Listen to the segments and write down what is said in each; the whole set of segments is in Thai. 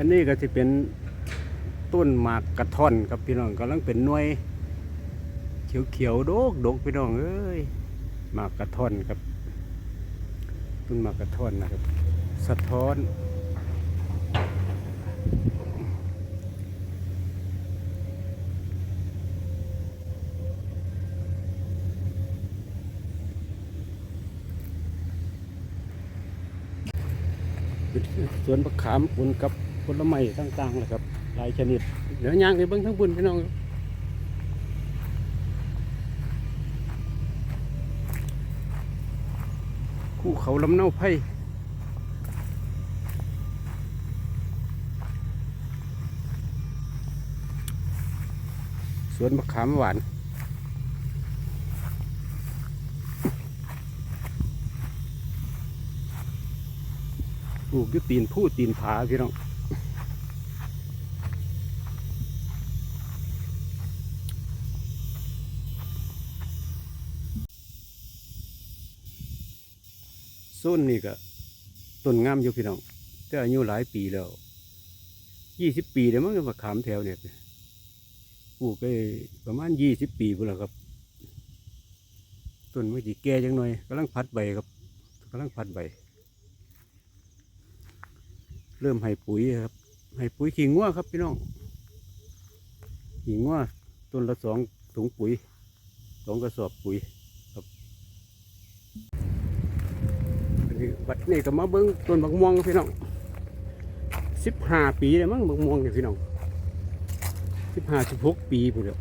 อันนี้ก็จะเป็นต้นหมากกระท่อนครับพี่น้องกำลังเป็นหน่วย เขียวเขียวๆโดกโดกพี่น้องเอ้ยหมากกระท่อนครับต้นหมากกระท่อนนะครับ สะท้อนสวนมะขามปนกับ ผลไม้ต่างๆนะครับ หลายชนิด เดี๋ยวย่างไปเบิ้งทั้งบุญพี่น้องคู่เขาลำเนาไพ่สวนมะขามหวานปลูกยุตีนผู้ตีนผาพี่น้อง ส้นนี่ก็ต้นงามอยู่พี่น้องแต่อายุหลายปีแล้วยี่สิบปีแล้วมั้งมาขามแถวเนี่ยปลูกไปประมาณยี่สิบปีพุ่นแล้วครับต้นไม่จีแก่จังหน่อยกำลังพัดใบครับกำลังพัดใบ เริ่มให้ปุ๋ยครับ ให้ปุ๋ยขี้งัวครับพี่น้องขี้งัวต้นละสองถุงปุ๋ยสองกระสอบปุ๋ย อันนี้วัดนี่ก็มาเบิ้งต้นบักม่วงพี่น้องสิบห้าปีแล้วมั้งบักม่วงเนี่ยพี่น้องสิบห้าสิบหกปีพุ่นแล้ว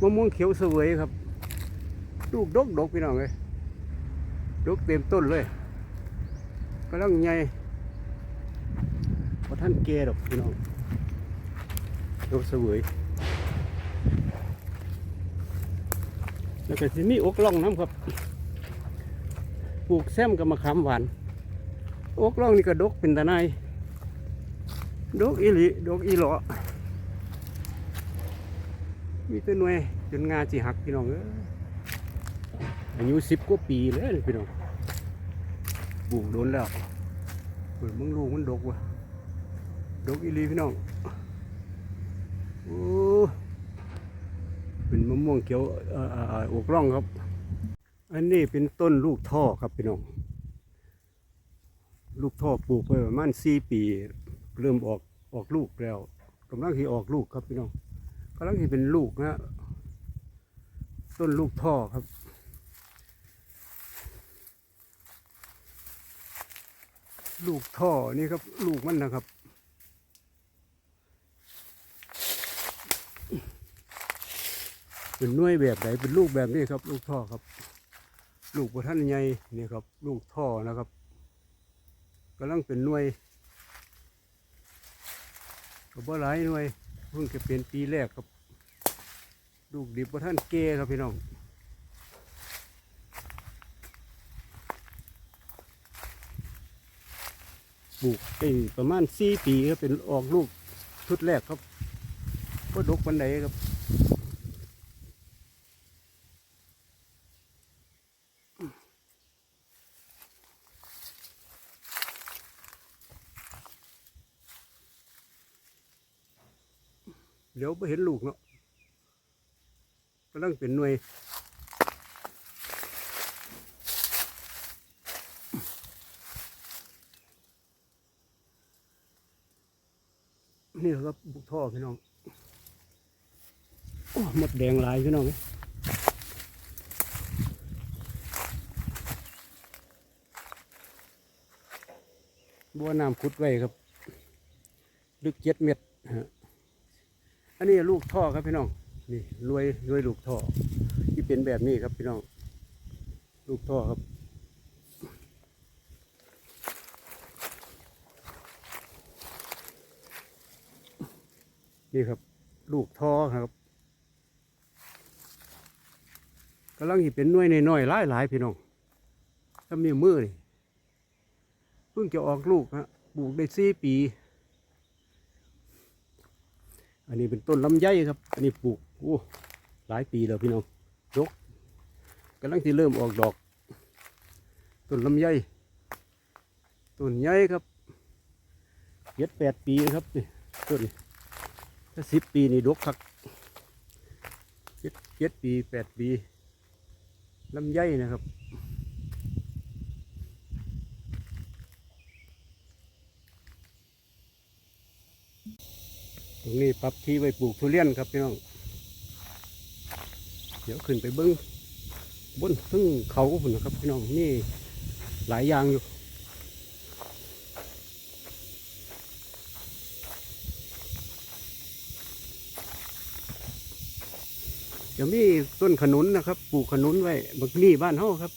มะม่วงเขียวสวยครับ ลูกดกดกพี่น้องเลยดกเต็มต้นเลยกำลังใหญ่พอท่านแก่ดอกพี่น้องดกสวยแล้วก็จะมีอกล่องน้ำครับ ปลูกแซมกับมะขามหวานโอกล่องนี่ก็ดกเป็นตาไนดกอีหลีดกอีหลอมีตัวหน่วยจนงาจีหักพี่น้องเอ้อายุสิบกว่าปีแล้วพี่น้องปลูกโดนแล้วเปิดมึงลูกมันดกว่ะดกอีหลีพี่น้องโอ้เป็นมะม่วงเขียวอ่อเอ่อเอ่ออกล่องครับ อันนี้เป็นต้นลูกท่อครับพี่น้อง ลูกท่อปลูกไปประมาณสี่ปี เริ่มออกออกลูกแล้วกำลังที่ออกลูกครับพี่น้องกำลังที่เป็นลูกนะต้นลูกท่อครับ ลูกท่อนี่ครับ ลูกมันนะครับเป็นน่วยแบบไหนเป็นลูกแบบนี้ครับ ลูกท่อครับ ลูกพระท่านใหญ่นี่ครับ ลูกท่อนะครับกำลังเป็นหน่วยก็บ่หลายหน่วยเพิ่งจะเป็นปีแรกครับ ลูกดิบพระท่านเกครับพี่น้องปลูกไปประมาณสี่ปีก็เป็นออกลูกชุดแรกครับก็ดกปันไดครับ เดี๋ยวไปเห็นลูกเนาะกำลังเป็นหน่วยนี่ครับบุกท่อพี่น้องโอ้หมดแดงลายพี่น้องบัวน้ำขุดไว้ครับ ลึกเจ็ดเม็ดฮะ อันนี้ลูกท่อครับพี่น้องนี่รวยรวยลูกท่อ ที่เป็นแบบนี้ครับพี่น้อง ลูกท่อครับ นี่ครับ ลูกท่อครับกำลังที่เป็นน่วยน้อยหลายหลายพี่น้องถ้ามีมือนี่เพิ่งจะออกลูกฮะปลูกได้สี่ปี อันนี้เป็นต้นลำไยครับ อันนี้ปลูกโอ้หลายปีแล้วพี่น้องดกกำลังที่เริ่มออกดอก ต้นลำไยต้นใหญ่ครับเจ็ดแปดปีครับนี่ต้นนี้ถ้าสิบปีนี่ดกคักเจ็ดเจ็ดปีแปดปีลำไยนะครับ รงนี้ปรับที่ไว้ปลูกทุเรียนครับพี่น้อง เดี๋ยวขึ้นไปเบิ้งบนซึ่งเขาพุ่นนะครับพี่น้องนี่หลายอย่างอยู่จะมีต้นขนุนนะครับ ปลูกขนุนไว้บักนี่บ้านเฮาครับ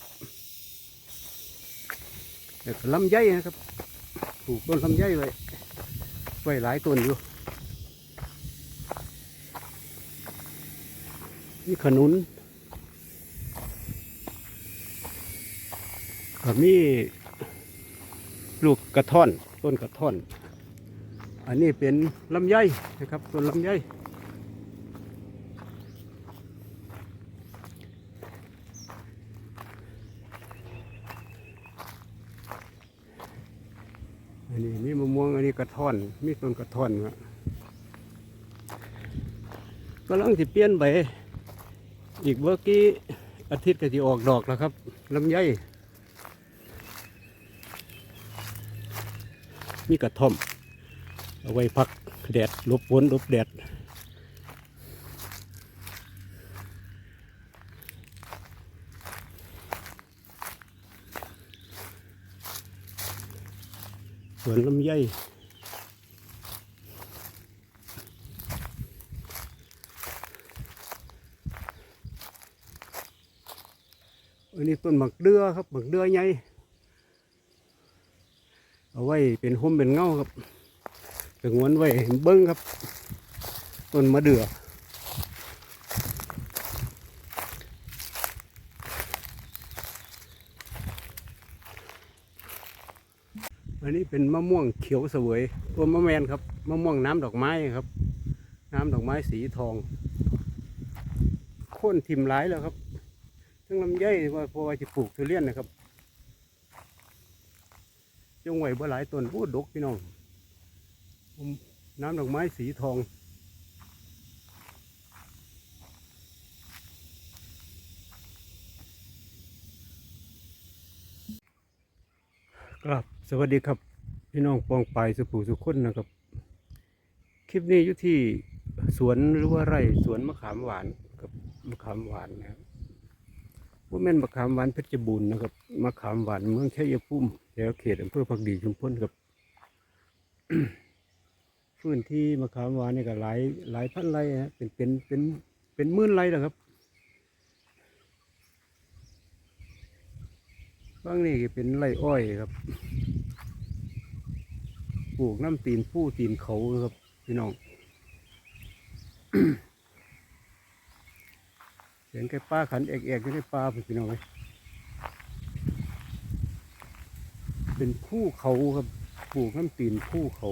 แต่ลำไยนะครับ ปลูกต้นลำไยไว้ไว้หลายต้นอยู่ นี่ขนุนก็มีลูกกระท่อน ต้นกระท่อน อันนี้เป็นลำไยนะครับต้นลำไยอันนี้มีมะม่วงอันนี้กระท่อน มีต้นกระท่อนครับกำลังจะเปลี่ยนไป อีกเมื่อกี้อาทิตย์ก็จะออกดอกแล้วครับลำไยมีกระท่อม เอาไว้พักแดดลบฝนลบแดดสวนลำไย อันนี้ต้นหมักเดือครับหมักเดือใหญ่เอาไว้เป็นห่มเป็นเงาครับสงวนไว้เบิ้งครับ ต้นมะเดืออันนี้เป็นมะม่วงเขียวเสวยตัวมะแมนครับมะม่วงน้ำดอกไม้ครับ น้ำดอกไม้สีทอง โค่นทิมหลายแล้วครับ ลำไยว่าเพราะว่าจะปลูกทุเรียนนะครับจงไว้บ่หลายต้นพูดดกพี่น้องน้ำดอกไม้สีทองครับสวัสดีครับ พี่น้องปองปายสุภูสุคนนะครับ คลิปนี้อยู่ที่สวนหรือว่าไร่สวนมะขามหวานกับมะขามหวานนะครับ ว่าแม่นมะขามหวานเพชรบูรณ์นะครับมะขามหวานเมืองชัยภูมิแถวเขตอำเภอพักดีชุมพลครับพื้นที่มะขามหวานนี่ก็หลายหลายพันไร่ฮะเป็นเป็นเป็นเป็นหมื่นไร่แล้วครับบางนี่ก็เป็นไร่อ้อยครับปลูกน้ำตีนผู้ตีนเขาครับพี่น้อง เห็นแก่ป้าขันเอกเอกอยู่ในป่าพี่น้องเลยเป็นผู้เขาครับปลูกน้ำตีนผู้เขา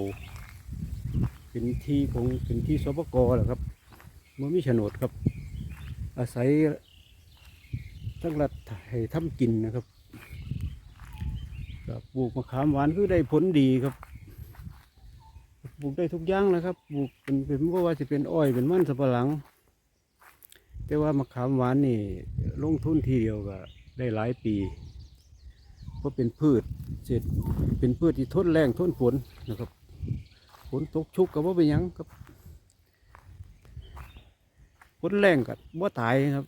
เป็นที่ของเป็นที่สปกแหละครับมันมีโฉนดครับ อาศัยทั้งรัฐให้ทำกินนะครับปลูกมะขามหวานคือได้ผลดีครับปลูกได้ทุกอย่างนะครับปลูกเป็นเป็นว่าจะเป็นอ้อยเป็นมันสับปะหลัง แต่ว่ามะขามหวานนี่ลงทุนทีเดียวก็ได้หลายปีเพราะเป็นพืชเสร็จเป็นพืชที่ทนแรงทนฝนนะครับฝนตกชุกกับว่าเป็นยังครับฝนแรงกับว่าตายครับ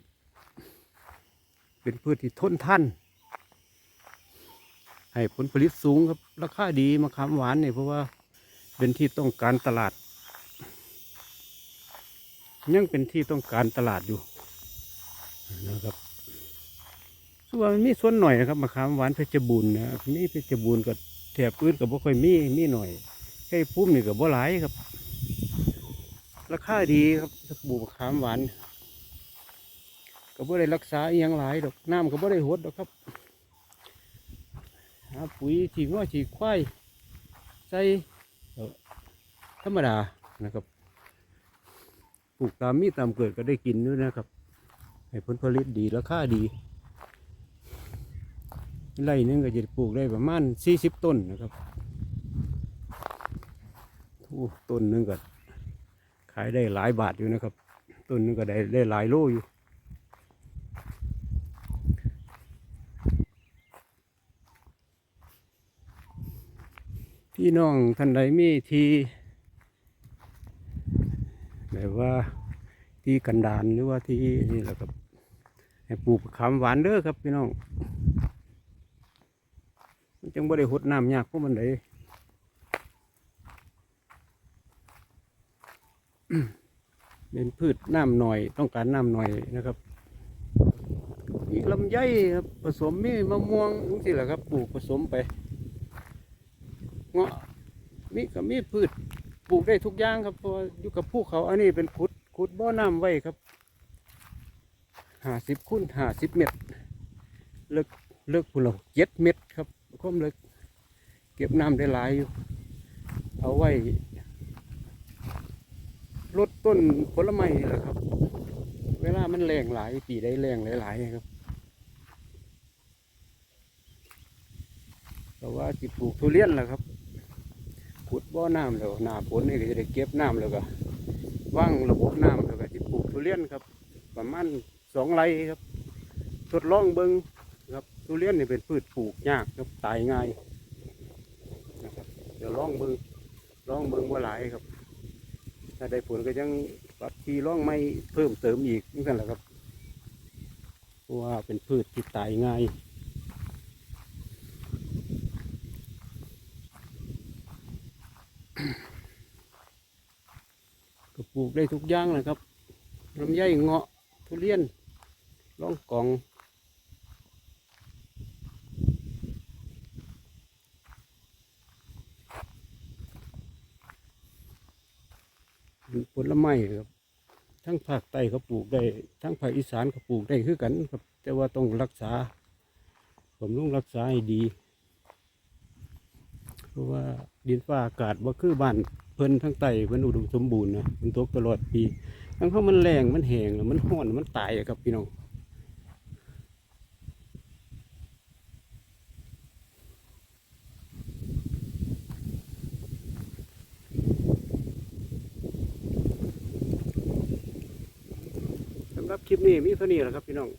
เป็นพืชที่ทนท่านให้ผลผลิตสูงครับ ราคาดีมะขามหวานเนี่ยเพราะว่าเป็นที่ต้องการตลาด ยังเป็นที่ต้องการตลาดอยู่ นะครับส่วนมีส่วนหน่อยนะครับมะขามหวานเพชรบูรณ์นะมีเพชรบูรณ์กับแถบอื่นกับบ่ค่อยมีมีหน่อยให้พุ่มนี่กับบ่หลายครับ ราคาดีครับปลูกมะขามหวานก็บ่ได้รักษาอหยังหลายดอกน้ำก็บ่ได้หดดอกครับหาปุ๋ยฉีกว่าฉีกควายใส่ธรรมดานะครับปลูกตามมีตามเกิดก็ได้กินด้วยนะครับ ให้ผลผลิตดีราคาดีไร่หนึงก็จะปลูกได้ประมาณสี่สิบต้นนะครับอ้ต้นหนึงก็ขายได้หลายบาทอยู่นะครับ ต้นหนึงก็ได้ได้หลายโลอยู่พี่น้องท่านใดมีที่แบบว่า ที่กันดานหรือว่าที่นี่แหละครับให้ปลูกขามหวานเด้อครับพี่น้องมันจังบ่ได้หดน้ำยากพวกมันเลยเป็นพืชน้ำหน่อยต้องการน้ำหน่อยนะครับอีกลำไยครับผสมมีมะม่วงนี่แหละครับปลูกผสมไปเงาะมีก็มีพืชปลูกได้ทุกอย่างครับเพราะอยู่กับภูเขาอันนี้เป็นขุด ขุดบ่อน้ำไว้ครับห้าสิบคูณห้าสิบเมตรเลิกเลิกพุ่นเราเจ็ดเมตรครับความเลิกเก็บน้ำได้หลายอยู่ เอาไว้ลดต้นผลไม้นี่แหละครับ เวลามันแรงหลายปีได้แรงหลายๆครับแต่ว่าจิปลูกทุเรียนแหละครับขุดบ่อน้ำแล้วหน้าฝนนี่ก็จะได้เก็บน้ำแล้วก็ ว่างระบบน้ำแล้วก็จิปลูกทุเรียนครับ ประมาณสองไร่ครับทดลองเบิ้งครับทุเรียนนี่เป็นพืชปลูกยากครับตายง่ายนะครับเดี๋ยวลองเบิ้งลองเบิ้งว่าหลายครับ ถ้าได้ผลก็ยังปรับทีลองไม่เพิ่มเติมอีกนั่นแหละครับเพราะว่าเป็นพืชที่ตายง่าย ลูกได้ทุกอย่างนะครับลำไยเงาะทุเรียนล่องกอง ผลไม้ครับ ทั้งภาคใต้เขาปลูกได้ ทั้งภาคอีสานเขาปลูกได้คือกันครับ แต่ว่าต้องรักษา ผมต้องรักษาให้ดี เพราะว่าดินฟ้าอากาศว่าคือบ้าน พิ่นทั้งใต้เพิ่นอุดมสมบูรณ์นะมันตกตลอดปีทั้งเขามันแรงมันแห้งมันห้อนมันตายครับพี่น้องสำหรับคลิปนี้มีเท่านี้แหละครับพี่น้อง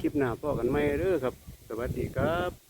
คลิปหน้าพ่อกันไหมเด้อครับ สวัสดีครับ